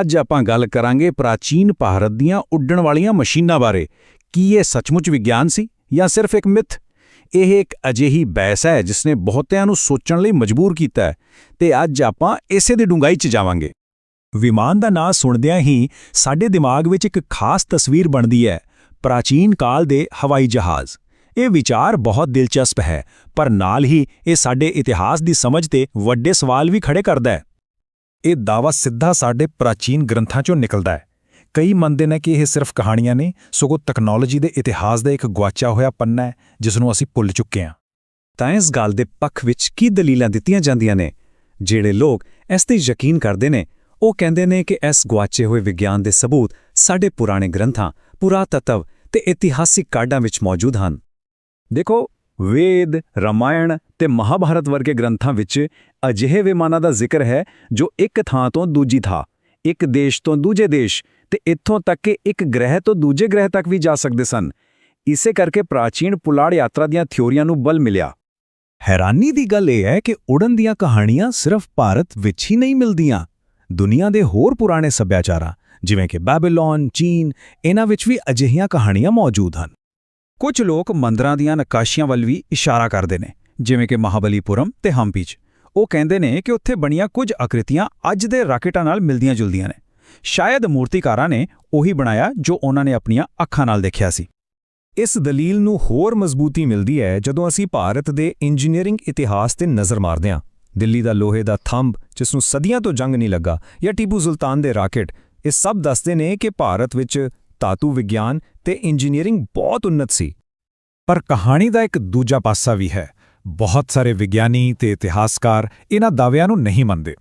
ਅੱਜ ਆਪਾਂ ਗੱਲ ਕਰਾਂਗੇ ਪ੍ਰਾਚੀਨ ਭਾਰਤ ਦੀਆਂ ਉੱਡਣ ਵਾਲੀਆਂ ਮਸ਼ੀਨਾਂ ਬਾਰੇ। ਕੀ ਇਹ ਸੱਚਮੁੱਚ ਵਿਗਿਆਨ ਸੀ ਜਾਂ ਸਿਰਫ ਇੱਕ ਮਿੱਥ? ਇਹ ਇੱਕ ਅਜਿਹੀ ਬਹਿਸ ਹੈ ਜਿਸ ਨੇ ਬਹੁਤਿਆਂ ਨੂੰ ਸੋਚਣ ਲਈ ਮਜਬੂਰ ਕੀਤਾ ਹੈ ਤੇ ਅੱਜ ਆਪਾਂ ਇਸੇ ਦੀ ਡੂੰਘਾਈ 'ਚ ਜਾਵਾਂਗੇ। ਵਿਮਾਨ ਦਾ ਨਾਂ ਸੁਣਦਿਆਂ ਹੀ ਸਾਡੇ ਦਿਮਾਗ ਵਿੱਚ ਇੱਕ ਖਾਸ ਤਸਵੀਰ ਬਣਦੀ ਹੈ, ਪ੍ਰਾਚੀਨ ਕਾਲ ਦੇ ਹਵਾਈ ਜਹਾਜ਼। ਇਹ ਵਿਚਾਰ ਬਹੁਤ ਦਿਲਚਸਪ ਹੈ, ਪਰ ਨਾਲ ਹੀ ਇਹ ਸਾਡੇ ਇਤਿਹਾਸ ਦੀ ਸਮਝ ਤੇ ਵੱਡੇ ਸਵਾਲ ਵੀ ਖੜੇ ਕਰਦਾ ਹੈ। ਇਹ ਦਾਵਾ ਸਿੱਧਾ ਸਾਡੇ ਪ੍ਰਾਚੀਨ ਗ੍ਰੰਥਾਂ ਚੋਂ ਨਿਕਲਦਾ ਹੈ। ਕਈ ਮੰਨਦੇ ਨੇ ਕਿ ਇਹ ਸਿਰਫ ਕਹਾਣੀਆਂ ਨੇ, ਸਗੋਂ ਤਕਨਾਲੋਜੀ ਦੇ ਇਤਿਹਾਸ ਦਾ ਇੱਕ ਗੁਆਚਿਆ ਹੋਇਆ ਪੰਨਾ ਹੈ ਜਿਸ ਨੂੰ ਅਸੀਂ ਭੁੱਲ ਚੁੱਕੇ ਹਾਂ। ਤਾਂ ਇਸ ਗੱਲ ਦੇ ਪੱਖ ਵਿੱਚ ਕੀ ਦਲੀਲਾਂ ਦਿੱਤੀਆਂ ਜਾਂਦੀਆਂ ਨੇ? ਜਿਹੜੇ ਲੋਕ ਇਸ ਤੇ ਯਕੀਨ ਕਰਦੇ ਨੇ, ਉਹ ਕਹਿੰਦੇ ਨੇ ਕਿ ਇਸ ਗੁਆਚੇ ਹੋਏ ਵਿਗਿਆਨ ਦੇ ਸਬੂਤ ਸਾਡੇ ਪੁਰਾਣੇ ਗ੍ਰੰਥਾਂ, ਪੁਰਾਤਤਵ ਤੇ ਇਤਿਹਾਸਿਕ ਕਾਢਾਂ ਵਿੱਚ ਮੌਜੂਦ ਹਨ। ਦੇਖੋ ਵੇਦ, ਰਾਮਾਇਣ ਤੇ ਮਹਾਭਾਰਤ ਵਰਗੇ ਗ੍ਰੰਥਾਂ ਵਿੱਚ ਅਜਿਹੇ ਵਿਮਾਨਾਂ ਦਾ ਜ਼ਿਕਰ ਹੈ ਜੋ ਇੱਕ ਥਾਂ ਤੋਂ ਦੂਜੀ ਥਾਂ, ਇੱਕ ਦੇਸ਼ ਤੋਂ ਦੂਜੇ ਦੇਸ਼ ਤੇ ਇੱਥੋਂ ਤੱਕ ਕਿ ਇੱਕ ਗ੍ਰਹਿ ਤੋਂ ਦੂਜੇ ਗ੍ਰਹਿ ਤੱਕ ਵੀ ਜਾ ਸਕਦੇ ਸਨ। ਇਸੇ ਕਰਕੇ ਪ੍ਰਾਚੀਨ ਪੁਲਾੜ ਯਾਤਰਾ ਦੀਆਂ ਥਿਉਰੀਆਂ ਨੂੰ ਬਲ ਮਿਲਿਆ। ਹੈਰਾਨੀ ਦੀ ਗੱਲ ਇਹ ਹੈ ਕਿ ਉਡਣ ਦੀਆਂ ਕਹਾਣੀਆਂ ਸਿਰਫ ਭਾਰਤ ਵਿੱਚ ਹੀ ਨਹੀਂ ਮਿਲਦੀਆਂ, ਦੁਨੀਆ ਦੇ ਹੋਰ ਪੁਰਾਣੇ ਸੱਭਿਆਚਾਰਾਂ, ਜਿਵੇਂ ਕਿ ਬੈਬੀਲੋਨ ਚੀਨ, ਇਹਨਾਂ ਵਿੱਚ ਵੀ ਅਜਿਹੀਆਂ ਕਹਾਣੀਆਂ ਮੌਜੂਦ ਹਨ। ਕੁਝ ਲੋਕ ਮੰਦਰਾਂ ਦੀਆਂ ਨਕਾਸ਼ੀਆਂ ਵੱਲ ਵੀ ਇਸ਼ਾਰਾ ਕਰਦੇ ਨੇ, ਜਿਵੇਂ ਕਿ ਮਹਾਬਲੀਪੁਰਮ ਤੇ ਹੰਪੀ 'ਚ ਉਹ ਕਹਿੰਦੇ ਨੇ ਕਿ ਉੱਥੇ ਬਣੀਆਂ ਕੁਝ ਆਕ੍ਰਿਤੀਆਂ ਅੱਜ ਦੇ ਰਾਕੇਟਾਂ ਨਾਲ ਮਿਲਦੀਆਂ ਜੁਲਦੀਆਂ ਨੇ। ਸ਼ਾਇਦ ਮੂਰਤੀਕਾਰਾਂ ਨੇ ਉਹੀ ਬਣਾਇਆ ਜੋ ਉਹਨਾਂ ਨੇ ਆਪਣੀਆਂ ਅੱਖਾਂ ਨਾਲ ਦੇਖਿਆ ਸੀ। ਇਸ ਦਲੀਲ ਨੂੰ ਹੋਰ ਮਜ਼ਬੂਤੀ ਮਿਲਦੀ ਹੈ ਜਦੋਂ ਅਸੀਂ ਭਾਰਤ ਦੇ ਇੰਜੀਨੀਅਰਿੰਗ ਇਤਿਹਾਸ ਤੇ ਨਜ਼ਰ ਮਾਰਦੇ ਹਾਂ। ਦਿੱਲੀ ਦਾ ਲੋਹੇ ਦਾ ਥੰਬ, ਜਿਸ ਨੂੰ ਸਦੀਆਂ ਤੋਂ ਜੰਗ ਨਹੀਂ ਲੱਗਾ, ਜਾਂ ਟੀਪੂ ਸੁਲਤਾਨ ਦੇ ਰਾਕੇਟ, ਇਹ ਸਭ ਦੱਸਦੇ ਨੇ ਕਿ ਭਾਰਤ ਵਿੱਚ ਧਾਤੂ ਵਿਗਿਆਨ ਤੇ ਇੰਜੀਨੀਅਰਿੰਗ ਬਹੁਤ ਉੱਨਤ ਸੀ। ਪਰ ਕਹਾਣੀ ਦਾ ਇੱਕ ਦੂਜਾ ਪਾਸਾ ਵੀ ਹੈ। ਬਹੁਤ ਸਾਰੇ ਵਿਗਿਆਨੀ ਤੇ ਇਤਿਹਾਸਕਾਰ ਇਹਨਾਂ ਦਾਅਵਿਆਂ ਨੂੰ ਨਹੀਂ ਮੰਨਦੇ।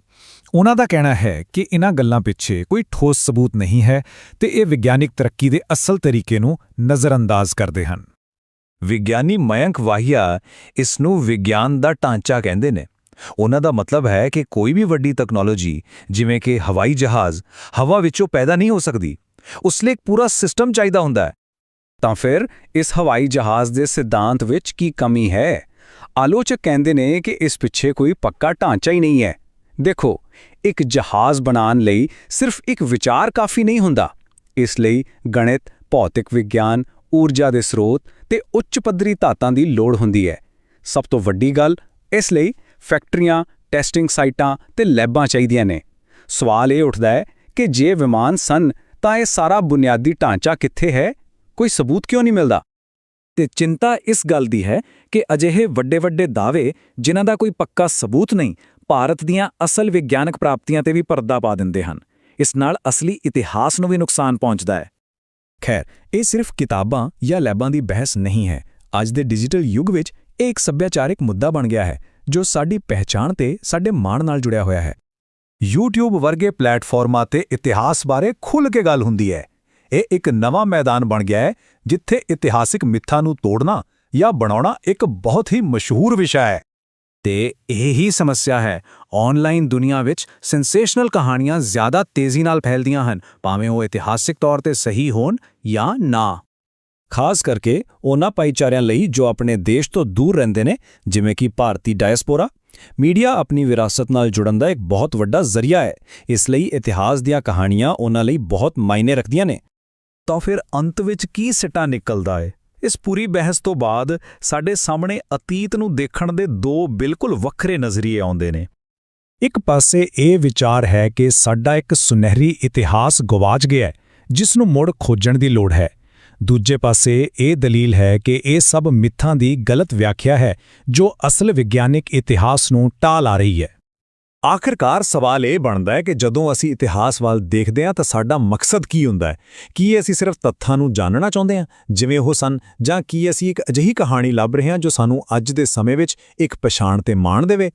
ਉਹਨਾਂ ਦਾ ਕਹਿਣਾ ਹੈ ਕਿ ਇਹਨਾਂ ਗੱਲਾਂ ਪਿੱਛੇ ਕੋਈ ਠੋਸ ਸਬੂਤ ਨਹੀਂ ਹੈ ਤੇ ਇਹ ਵਿਗਿਆਨਿਕ ਤਰੱਕੀ ਦੇ ਅਸਲ ਤਰੀਕੇ ਨੂੰ ਨਜ਼ਰਅੰਦਾਜ਼ ਕਰਦੇ ਹਨ। ਵਿਗਿਆਨੀ ਮਯੰਕ ਵਾਹੀਆ ਇਸ ਨੂੰ ਵਿਗਿਆਨ ਦਾ ਢਾਂਚਾ ਕਹਿੰਦੇ ਨੇ। ਉਹਨਾਂ ਦਾ ਮਤਲਬ ਹੈ ਕਿ ਕੋਈ ਵੀ ਵੱਡੀ ਟੈਕਨੋਲੋਜੀ ਜਿਵੇਂ ਕਿ ਹਵਾਈ ਜਹਾਜ਼, ਹਵਾ ਵਿੱਚੋਂ ਪੈਦਾ ਨਹੀਂ ਹੋ ਸਕਦੀ। ਉਸ ਲਈ ਇੱਕ ਪੂਰਾ ਸਿਸਟਮ ਚਾਹੀਦਾ ਹੁੰਦਾ ਹੈ। ਤਾਂ ਫਿਰ ਇਸ ਹਵਾਈ ਜਹਾਜ਼ ਦੇ ਸਿਧਾਂਤ ਵਿੱਚ ਕੀ ਕਮੀ ਹੈ? ਆਲੋਚਕ ਕਹਿੰਦੇ ਨੇ ਕਿ ਇਸ ਪਿੱਛੇ ਕੋਈ ਪੱਕਾ ਢਾਂਚਾ ਹੀ ਨਹੀਂ ਹੈ। ਦੇਖੋ, ਇੱਕ ਜਹਾਜ਼ ਬਣਾਉਣ ਲਈ ਸਿਰਫ ਇੱਕ ਵਿਚਾਰ ਕਾਫੀ ਨਹੀਂ ਹੁੰਦਾ। ਇਸ ਲਈ ਗਣਿਤ, ਭੌਤਿਕ ਵਿਗਿਆਨ, ਊਰਜਾ ਦੇ ਸਰੋਤ ਤੇ ਉੱਚ ਪੱਧਰੀ ਧਾਤਾਂ ਦੀ ਲੋੜ ਹੁੰਦੀ ਹੈ। ਸਭ ਤੋਂ ਵੱਡੀ ਗੱਲ ਇਸ ਲਈ ਫੈਕਟਰੀਆਂ, ਟੈਸਟਿੰਗ ਸਾਈਟਾਂ ਤੇ ਲੈਬਾਂ ਚਾਹੀਦੀਆਂ ਨੇ। ਸਵਾਲ ਇਹ ਉੱਠਦਾ ਹੈ ਕਿ ਜੇ ਵਿਮਾਨ ਸਨ ਤਾਂ ਇਹ ਸਾਰਾ ਬੁਨਿਆਦੀ ਢਾਂਚਾ ਕਿੱਥੇ ਹੈ? ਕੋਈ ਸਬੂਤ ਕਿਉਂ ਨਹੀਂ ਮਿਲਦਾ? ਤੇ ਚਿੰਤਾ ਇਸ ਗੱਲ ਦੀ ਹੈ ਕਿ ਅਜਿਹੇ ਵੱਡੇ ਵੱਡੇ ਦਾਅਵੇ, ਜਿਨ੍ਹਾਂ ਦਾ ਕੋਈ ਪੱਕਾ ਸਬੂਤ ਨਹੀਂ, ਭਾਰਤ ਦੀਆਂ ਅਸਲ ਵਿਗਿਆਨਕ ਪ੍ਰਾਪਤੀਆਂ ਤੇ ਵੀ ਪਰਦਾ ਪਾ ਦਿੰਦੇ ਹਨ। ਇਸ ਨਾਲ ਅਸਲੀ ਇਤਿਹਾਸ ਨੂੰ ਵੀ ਨੁਕਸਾਨ ਪਹੁੰਚਦਾ ਹੈ। ਖੈਰ, ਇਹ ਸਿਰਫ ਕਿਤਾਬਾਂ ਜਾਂ ਲੈਬਾਂ ਦੀ ਬਹਿਸ ਨਹੀਂ ਹੈ। ਅੱਜ ਦੇ ਡਿਜੀਟਲ ਯੁੱਗ ਵਿੱਚ ਇਹ ਇੱਕ ਸੱਭਿਆਚਾਰਿਕ ਮੁੱਦਾ ਬਣ ਗਿਆ ਹੈ, ਜੋ ਸਾਡੀ ਪਹਿਚਾਣ ਤੇ ਸਾਡੇ ਮਾਣ ਨਾਲ ਜੁੜਿਆ ਹੋਇਆ ਹੈ। YouTube ਵਰਗੇ ਪਲੇਟਫਾਰਮਾਂ ਤੇ ਇਤਿਹਾਸ ਬਾਰੇ ਖੁੱਲ੍ਹ ਕੇ ਗੱਲ ਹੁੰਦੀ ਹੈ। ਇਹ ਇੱਕ ਨਵਾਂ ਮੈਦਾਨ ਬਣ ਗਿਆ ਹੈ, ਜਿੱਥੇ ਇਤਿਹਾਸਿਕ ਮਿੱਥਾਂ ਨੂੰ ਤੋੜਨਾ ਜਾਂ ਬਣਾਉਣਾ ਇੱਕ ਬਹੁਤ ਹੀ ਮਸ਼ਹੂਰ ਵਿਸ਼ਾ ਹੈ। ਤੇ ਇਹ ਹੀ ਸਮੱਸਿਆ ਹੈ ਆਨਲਾਈਨ ਦੁਨੀਆ ਵਿੱਚ ਸੈਂਸੇਸ਼ਨਲ ਕਹਾਣੀਆਂ ਜ਼ਿਆਦਾ ਤੇਜ਼ੀ ਨਾਲ ਫੈਲਦੀਆਂ ਹਨ, ਭਾਵੇਂ ਉਹ ਇਤਿਹਾਸਿਕ ਤੌਰ ਤੇ ਸਹੀ ਹੋਣ ਜਾਂ ਨਾ। ਖਾਸ ਕਰਕੇ ਉਹਨਾਂ ਭਾਈਚਾਰਿਆਂ ਲਈ ਜੋ ਆਪਣੇ ਦੇਸ਼ ਤੋਂ ਦੂਰ ਰਹਿੰਦੇ ਨੇ, ਜਿਵੇਂ ਕਿ ਭਾਰਤੀ ਡਾਇਸਪੋਰਾ। ਮੀਡੀਆ ਆਪਣੀ ਵਿਰਾਸਤ ਨਾਲ ਜੁੜਨ ਦਾ ਇੱਕ ਬਹੁਤ ਵੱਡਾ ਜ਼ਰੀਆ ਹੈ। ਇਸ ਲਈ ਇਤਿਹਾਸ ਦੀਆਂ ਕਹਾਣੀਆਂ ਉਹਨਾਂ ਲਈ ਬਹੁਤ ਮਾਇਨੇ ਰੱਖਦੀਆਂ ਨੇ। ਤਾਂ ਫਿਰ ਅੰਤ ਵਿੱਚ ਕੀ ਸਿੱਟਾ ਨਿਕਲਦਾ ਹੈ ਇਸ ਪੂਰੀ ਬਹਿਸ ਤੋਂ ਬਾਅਦ ਸਾਡੇ ਸਾਹਮਣੇ ਅਤੀਤ ਨੂੰ ਦੇਖਣ ਦੇ ਦੋ ਬਿਲਕੁਲ ਵੱਖਰੇ ਨਜ਼ਰੀਏ ਆਉਂਦੇ ਨੇ। ਇੱਕ ਪਾਸੇ ਇਹ ਵਿਚਾਰ ਹੈ ਕਿ ਸਾਡਾ ਇੱਕ ਸੁਨਹਿਰੀ ਇਤਿਹਾਸ ਗਵਾਚ ਗਿਆ ਹੈ, ਜਿਸ ਨੂੰ ਮੁੜ ਖੋਜਣ ਦੀ ਲੋੜ ਹੈ। ਦੂਜੇ ਪਾਸੇ ਇਹ ਦਲੀਲ ਹੈ ਕਿ ਇਹ ਸਭ ਮਿੱਥਾਂ ਦੀ ਗਲਤ ਵਿਆਖਿਆ ਹੈ, ਜੋ ਅਸਲ ਵਿਗਿਆਨਿਕ ਇਤਿਹਾਸ ਨੂੰ ਟਾਲ ਆ ਰਹੀ ਹੈ। ਆਖਿਰਕਾਰ ਸਵਾਲ ਇਹ ਬਣਦਾ ਹੈ ਕਿ ਜਦੋਂ ਅਸੀਂ ਇਤਿਹਾਸ ਵੱਲ ਦੇਖਦੇ ਹਾਂ ਤਾਂ ਸਾਡਾ ਮਕਸਦ ਕੀ ਹੁੰਦਾ ਹੈ? ਕੀ ਅਸੀਂ ਸਿਰਫ ਤੱਥਾਂ ਨੂੰ ਜਾਣਨਾ ਚਾਹੁੰਦੇ ਹਾਂ? ਜਿਵੇਂ ਉਹ ਸਨ ਜਾਂ ਕੀ ਅਸੀਂ ਇੱਕ ਅਜਿਹੀ ਕਹਾਣੀ ਲੱਭ ਰਹੇ ਹਾਂ ਜੋ ਸਾਨੂੰ ਅੱਜ ਦੇ ਸਮੇਂ ਵਿੱਚ ਇੱਕ ਪਛਾਣ ਤੇ ਮਾਣ ਦੇਵੇ?